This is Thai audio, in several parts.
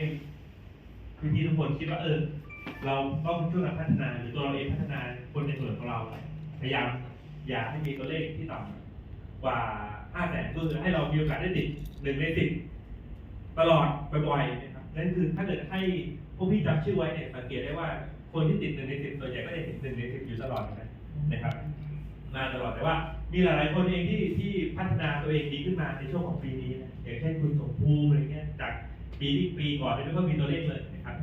ให้พี่ๆทุกคนคิดว่าเออ เราต้องช่วยกันพัฒนาหรือตัวเราเองพัฒนาคนในส่วนของเรา พยายามอย่าให้มีตัวเลขที่ต่ำกว่าห้าแสนก็คือให้เรามีโอกาสได้ติดหนึ่งในสิบตลอดบ่อยๆนะครับนั่นคือถ้าเกิดให้พวกพี่จำชื่อไว้เนี่ยสังเกตได้ว่าคนที่ติดหนึ่งในสิบส่วนใหญ่ก็จะติดหนึ่งในสิบอยู่ตลอดนะนะครับมาตลอดแต่ว่า มีหลายๆคนเองที่ที่พัฒนาตัวเองดีขึ้นมาในช่วงของปีนี้นะอย่างเช่นคุณสมภูมิอะไรเงี้ยจาก ปีที่ปีก่อนนี่ไม่ก็มีตัวเลขเลยนะครับ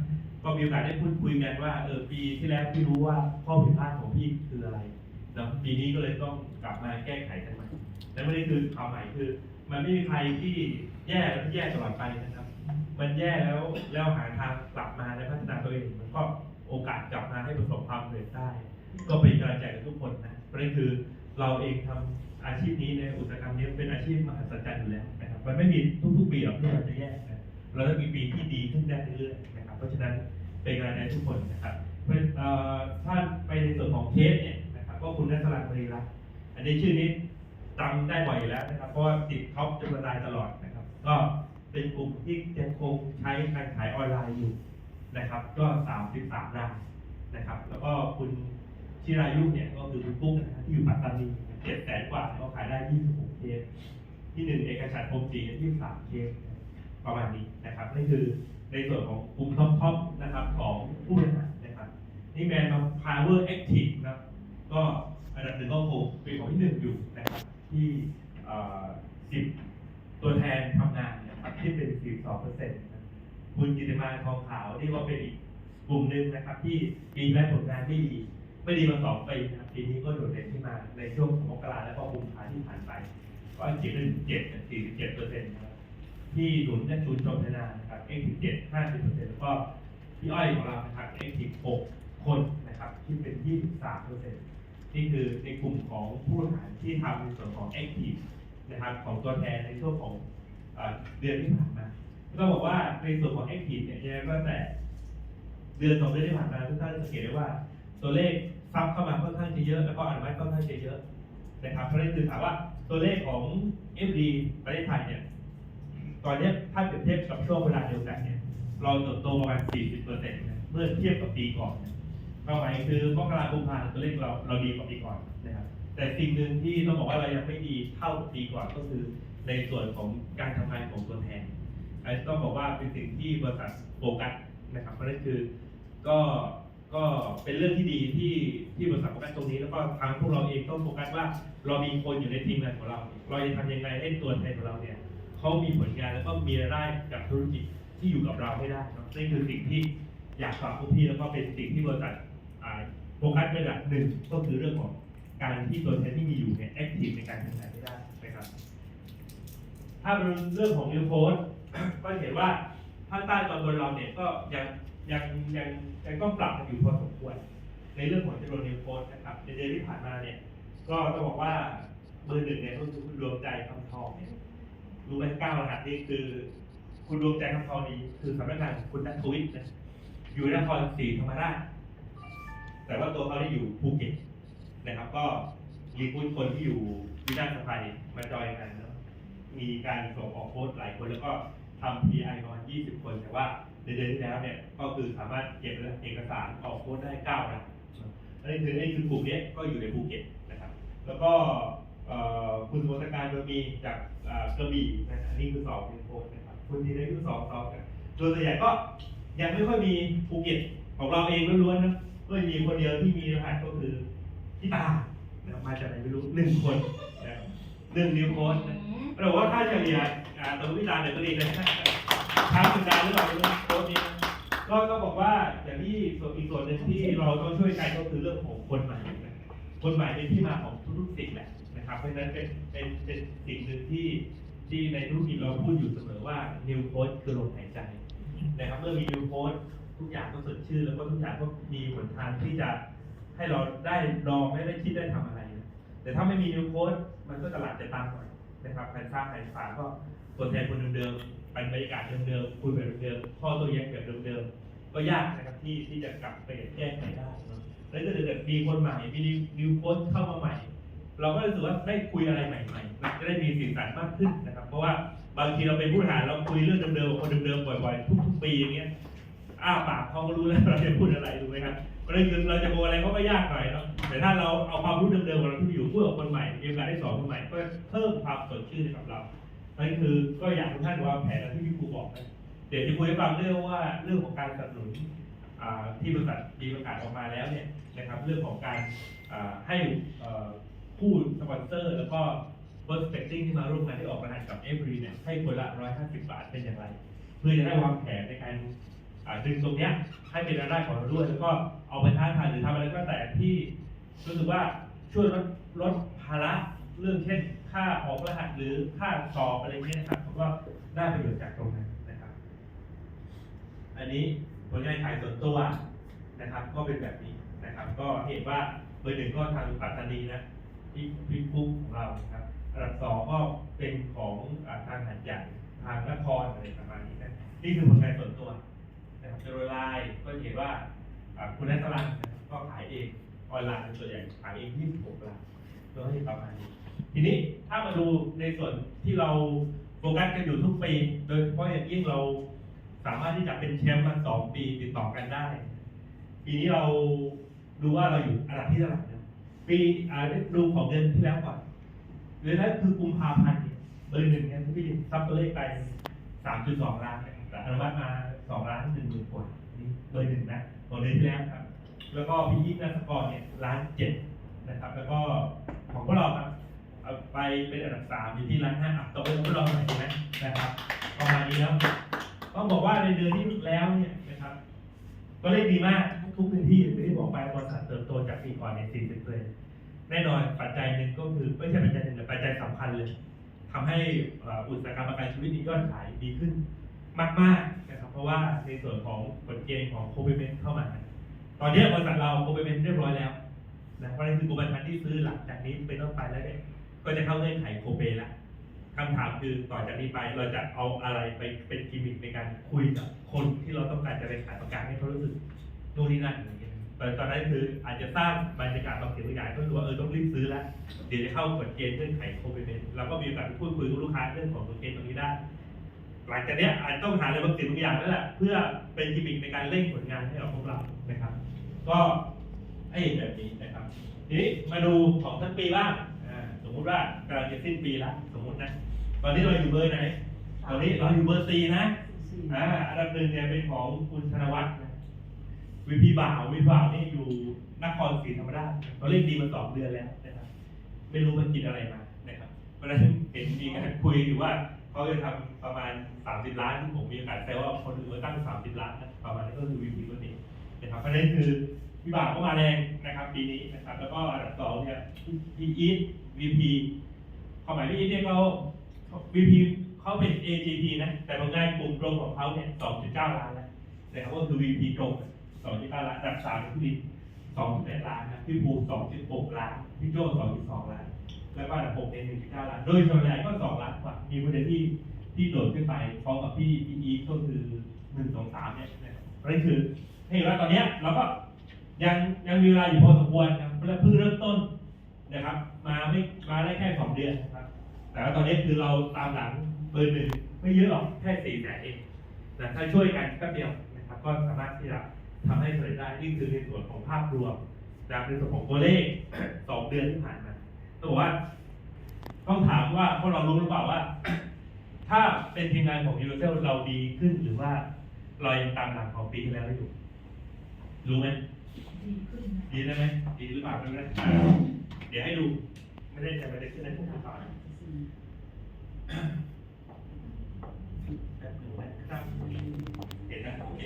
ก็มีโอกาสได้พูดคุยกันว่าเออปีที่แล้วพี่รู้ว่าข้อผิดพลาดของพี่คืออะไรแล้วปีนี้ก็เลยต้องกลับมาแก้ไขกันใหม่และไม่ได้คือข่าวใหม่คือ มันไม่มีใครที่แย่แล้วแย่ตลอดไปนะครับ มันแย่แล้วแล้วหาทางกลับมาและพัฒนาตัวเองมันก็โอกาสกลับมาให้ประสบความสำเร็จได้ ก็เป็นกำลังใจกับทุกคนนะเพระนั่นคือเราเองทำอาชีพนี้ในอุตสาหกรรมนี้เป็นอาชีพมหัศจรรย์อยู่แล้วนะครับ มันไม่มีทุกๆปีหรอกที่เราจะแย่ เราจะมีปีที่ดีขึ้นได้เรื่อยๆนะครับ เพราะฉะนั้นเป็นกำลังใจให้ทุกคนนะครับเพราะเอ่อถ้าไปในส่วนของเคสเนี่ยนะครับก็คุณนัสรันมรีรัตน์อันนี้ชื่อนี้จำได้บ่อยแล้วนะครับ เพราะว่าติดท็อปจนบันไดตลอดนะครับ ก็เป็นกลุ่มที่ยังคงใช้การขายออนไลน์อยู่นะครับ ก็ 33รายนะครับ แล้วก็คุณชิรายุเนี่ยก็คือคุณปุ๊กนะครับที่อยู่ปัตตานีเจ็ดแสนกว่าก็ขายได้ 26 เคสที่หนึ่งเอกชันท์โฮมจีที่สามเคส ประมาณนี้นะครับนี่คือในส่วนของกลุ่มท็อปท็อปนะครับของผู้บริหารนะครับนี่แบรนด์มา Power Active นะครับก็อันดับหนึ่งก็คงเป็นของที่หนึ่งอยู่นะครับที่สิบตัวแทนทำงานนะครับที่เป็น12เปอร์เซ็นต์คุณกิติมาทองขาวนี่ก็เป็นอีกกลุ่มหนึ่งนะครับ ที่ปีแรกผลงานไม่ดีไม่ดีมาสองปีนะครับปีนี้ก็โดดเด่นขึ้นมาในช่วงมกราและก็กุมภาที่ผ่านไป ก็จิตเป็นเจ็ดสี่สิบเจ็ดเปอร์เซ็นต์นะครับ ที่หนุนและชุนชมธนานะครับเอ็กสิบเจ็ดห้าสิบเปอร์เซ็นต์แล้วก็พี่อ้อยของเรานะครับเอ็กสิบหกคนนะครับที่เป็นยี่สิบสามเปอร์เซ็นต์นี่คือในกลุ่มของผู้บริหารที่ทำในส่วนของ Active นะครับของตัวแทนในช่วงของเดือนที่ผ่านมาก็บอกว่าในส่วนของ Active เนี่ยยังไงก็แต่เดือนสองเดือนที่ผ่านมาทุกท่านจะสังเกตได้ว่าตัวเลขซับเข้ามาค่อนข้างจะเยอะ แล้วก็อนุมัติค่อนข้างจะเยอะนะครับเพราะฉะนั้นคือถามว่าตัวเลขของ FD ประเทศไทยเนี่ย ตอนนี้ถ้าเปรียบเทียบกับช่วงเวลาเดียวกันเนี่ย เราเติบโตประมาณ 40%นะเมื่อเทียบกับปีก่อนนะความหมายคือมกราคมพาตัวเลขเราเราดีกว่าปีก่อนนะครับ แต่สิ่งหนึ่งที่ต้องบอกว่าเรายังไม่ดีเท่าปีก่อนก็คือในส่วนของการทำงานของตัวแทนอันนี้ต้องบอกว่าเป็นสิ่งที่บริษัทโฟกัสนะครับ เพราะนั้นคือก็ก็เป็นเรื่องที่ดีที่ที่บริษัทโฟกัสตรงนี้แล้วก็ทางพวกเราเองต้องโฟกัสว่า เรามีคนอยู่ในทีมงานของเรา เราจะทำยังไงให้ตัวแทนของเราเนี่ย เขามีผลงานแล้วก็มีรายได้กับธุรกิจที่อยู่กับเราให้ได้เนอะนี่คือสิ่งที่อยากฝากพวกพี่แล้วก็เป็นสิ่งที่บริษัทโฟกัสเป็นหลักหนึ่งก็คือเรื่องของการที่ตัวแทนที่มีอยู่เนี่ยแอคทีฟในการทำงานให้ได้นะครับ ถ้าเป็นเรื่องของนิวโพสก็เห็นว่าภาคใต้ตอนบนเราเนี่ยก็ยังยังยังยังต้องปรับกันอยู่พอสมควร ในเรื่องของจำนวนนิวโพสนะครับในเดือนที่ผ่านมาเนี่ยก็ต้องบอกว่าเบอร์หนึ่งเนี่ยก็คือคุณดวงใจคำทองเนี่ย รู้ไหมเก้ารหัสนี่คือ คุณดวงใจคำทองนี้คือสำนักงานของคุณนัทวิทย์นะอยู่นครศรีธรรมราชแต่ว่าตัวเขาได้อยู่ภูเก็ตนะครับ ก็รีคูดคนที่อยู่ที่ด้านสะพายมาจอยงานนะมีการส่งออกโค้ดหลายคนแล้วก็ทำ PI ประมาณ 20 คนแต่ว่าในเดือนที่แล้วเนี่ยก็คือสามารถเก็บเอกสารออกโค้ดได้ 9 นะอันนี้คืออันนี้คือกลุ่มเนี้ยก็อยู่ในภูเก็ตนะครับ แล้วก็คุณสมรการโดยมีจาก กระบี่นะอันนี้คือสองเป็นโค้ดนะครับคุณทีได้คือสองสองกันโดยส่วนใหญ่ก็ยังไม่ค่อยมีภูเก็ตของเราเองล้วนๆนะก็มีคนเดียวที่มีรหัสก็คือพี่ตานะครับมาจากไหนไม่รู้หนึ่งคนนะหนึ่งนิ้วโค้ดนะเราว่าค่าเฉลี่ยอ่ตรงวิจารณ์เนี่ยก็ดีเลยทางสุดการหรือเปล่าโค้ดนี้ก็ต้องบอกว่าอย่างที่ส่วนอีกส่วนหนึ่งที่เราต้องช่วยกันก็คือเรื่องของคนใหม่คนใหม่เป็นที่มาของ ทุกๆสิ่งแหละนะครับ เพราะฉะนั้นเป็นเป็นเป็นสิ่งหนึ่งที่ที่ในธุรกิจเราพูดอยู่เสมอว่า new code คือลมหายใจนะครับเมื่อมี new code ทุกอย่างก็สดชื่นแล้วก็ทุกอย่างก็มีหนทางที่จะให้เราได้ลองได้ได้คิดได้ทำอะไรนะแต่ถ้าไม่มี new code มันก็ตลาดจะตามหน่อยนะครับแผ่นฟ้าแผ่นฟ้าก็ตัวแทนคนเดิมๆเป็นบรรยากาศเดิมๆคุยแบบเดิมๆข้อตัวแย้งแบบเดิมๆก็ยากนะครับที่ที่จะกลับไปแก้ไขได้เนะแล้วถ้าเกิดมีคนใหม่มีนิวโค้ชเข้ามาใหม่ เราก็รู้สึกว่าได้คุยอะไรใหม่ๆเราจะได้มีสีสันมากขึ้นนะครับ เพราะว่าบางทีเราเป็นผู้หารเราคุยเรื่องเดิมๆกับคนเดิมๆบ่อยๆทุกๆปีอย่างเงี้ยอ้าปากเขาก็รู้แล้วเราจะพูดอะไรถูกไหมครับเราะฉะนั้นคือเราจะโมอะไรเขาก็ยากหน่อยเนาะแต่ถ้าเราเอาความรู้เดิมๆของเราที่มีอยู่พูดกับคนใหม่มีโอกาสได้สอนคนใหม่ก็เพิ่มความสดชื่นให้กับเรานั่นคือก็อยากทุกท่านวางแผนที่พี่ครูบอกนะเดี๋ยวจะคุยให้ฟังเรื่องว่าเรื่องของการสนับสนุนที่บริษัทมีประกาศออกมาแล้วเนี่ยนะครับเรื่องของการให้ ผู้สปอนเซอร์ แล้วก็เ e อร์สเปกติ้งที่มาร่วมงานที่ออกรหัสกับเอฟรีเนี่ยให้คนละ 150 บาทเป็นอย่างไร เพื่อจะได้วางแผนในการดึงตรงเนี้ยให้เป็นรายได้ของเราด้วย แล้วก็เอาไปท้าทายหรือทำอะไรก็แต่ที่รู้สึกว่าช่วยลดลดภาระเรื่องเช่นค่าออกรหัสหรือค่าสอบอะไรเงี้ยนะครับผมก็ได้ประโยชน์จากตรงนั้นนะครับ อันนี้ผลงานขายส่วนตัวนะครับ ก็เป็นแบบนี้นะครับ ก็เห็นว่าเบอร์หนึ่งก็ทางปัตตานีนะ ที่พิพุกของเราครับอันดับสองก็เป็นของอทางหันใหญ่ทางนครอะไรประมาณนี้นะนี่คือผลงานส่วนตัวนะครับโดยไลน์ก็เห็นว่าคุณนัทรันนะครับก็ขายเองออนไลน์เป็นส่วนใหญ่ขายเอง26ล้านก็ให้ประมาณนี้ทีนี้ถ้ามาดูในส่วนที่เราโฟกัสกันอยู่ทุกปีโดยเฉพาะอย่างยิ่งเราสามารถที่จะเป็นแชมป์มาสองปีติดต่อกันได้ ปีนี้เราดูว่าเราอยู่อันดับที่เท่าไหร่ ปีอ่าดูของเดือนที่แล้วก่อนเดือนนั้นคือกุมภาพันธ์เนี่ยเบอร์หนึ่งเนี่ยพี่ซับตัวเลขไปสามจุดสองล้านแต่อนุมัติมาสองล้านหนึ่งหมื่นกว่านี่เบอร์หนึ่งนะของเดือนที่แล้วครับ แล้วก็พี่ยิ่งนัสกรเนี่ยล้านเจ็ดนะครับ แล้วก็ของพวกเราครับเอาไปเป็นอันดับสามอยู่ที่ล้านห้าอะตกไปพวกเราหน่อยดีไหมนะครับประมาณนี้แล้วต้องบอกว่าในเดือนที่แล้วเนี่ยนะครับ ก็เลขดีมาก ทุกพื้นที่อย่างที่บอกไปบริษัทเติบโตจากปีก่อนเนี่ย40เลยแน่นอนปัจจัยหนึ่งก็คือไม่ใช่ปัจจัยหนึ่งแต่ปัจจัยสำคัญเลยทำให้อุตสาหกรรมประกันชีวิตนี้ยอดขายดีขึ้นมากๆนะครับเพราะว่าในส่วนของกฎเกณฑ์ของโคเปเมนเข้ามา ตอนนี้บริษัทเราโคเปเมนเรียบร้อยแล้วนะเพราะนั่นคือกรมธรรม์ที่ซื้อหลังจากนี้เป็นต้นไปแล้วเนี่ยก็จะเข้าเงื่อนไขโคเปแล้วคำถามคือต่อจากนี้ไปเราจะเอาอะไรไปเป็นกิมมิคในการคุยกับคนที่เราต้องการจะไปขายประกันให้เขารู้สึก นู่นนี่นั่นอย่างเงี้ยแต่ตอนนั้นคืออาจจะสร้างบรรยากาศบางสิ่งบางอย่างก็คือว่าเออต้องรีบซื้อแล้วเดี๋ยวจะเข้ากฎเกณฑ์เงื่อนไขโคเปเมนเราก็มีโอกาสพูดคุยกับลูกค้าเรื่องของกฎเกณฑ์ตรงนี้ได้ หลังจากเนี้ยอาจจะต้องหาอะไรบางสิ่งบางอย่างแล้วแหละเพื่อเป็นกิมมิคในการเร่งผลงานให้กับพวกเรานะครับ ก็ให้เห็นแบบนี้นะครับ ทีนี้มาดูของทั้งปีบ้างอ่าสมมุติว่ากำลังจะสิ้นปีแล้วสมมุตินะตอนนี้เราอยู่เบอร์ไหนตอนนี้เราอยู่เบอร์ซีนะอ่าอันดับหนึ่งเนี่ยเป็นของคุณธนวัฒน์นะ วิพีบ่าววิพีบ่าวนี่อยู่นครศรีธรรมราชเราเล่นดีมาสองเดือนแล้วนะครับ ไม่รู้มันกินอะไรมานะครับเพราะฉะนั้นเห็นมีการคุยอยู่ว่าเขาจะทำประมาณ 30 ล้านที่ผมมีโอกาสแซวว่าคนอื่นมาตั้ง 30 ล้านนะประมาณนี้ก็คือวีพีคนนี้นะครับเพราะฉะนั้นคือวิบากก็มาแรงนะครับปีนี้นะครับ แล้วก็อันดับสองเนี่ยพีอีทวีพีความหมายพีอีทเนี่ยเขาวีพีเขาเป็น AGP นะแต่ผลงานกลุ่มตรงของเขาเนี่ย2.9ล้านแล้วนะครับก็คือ VP ตรง 2.9ล้านอันดับสามเป็นผู้ดิน2.8ล้านนะพี่ภู2.6ล้านพี่โจ้2.2ล้าน แล้วก็อันดับหกเป็น1.9ล้าน โดยส่วนใหญ่ก็2ล้านกว่า มีประเด็นที่ที่โดดขึ้นไปพร้อมกับพี่พี่อีก็คือ1 2 3เนี่ยนะครับเราะฉะนั้นคือให้เห็นว่าตอนเนี้ยเราก็ยังยังมีเวลาอยู่พอสมควรนะเพิ่งเริ่มต้นนะครับ มาไม่มาได้แค่2เดือนนะครับ แต่ว่าตอนนี้คือเราตามหลังเบอร์หนึ่งไม่เยอะหรอกแค่สี่แสนเองนะถ้าช่วยกันแป๊บเดียวนะครับก็สามารถที่จะ ทำให้สำเร็จได้นี่คือในส่วนของภาพรวมจากในส่วนของตัวเลขสองเดือนที่ผ่านมาต้องบอกว่า ต้องถามว่าพวกเรารู้หรือเปล่าว่า ถ้าเป็นทีมงานของยูเซลเราดีขึ้นหรือว่าเรายังตามหลังของปีที่แล้วอยู่ รู้ไหมดีขึ้นดีได้ไหมดีหรือเปล่าไม่รู้เดี๋ยวให้ดู ไม่ได้ใจไม่ได้ขึ้นในผมหรือเปล่าแป๊บหนึ่งนะครับเห็นนะโอเค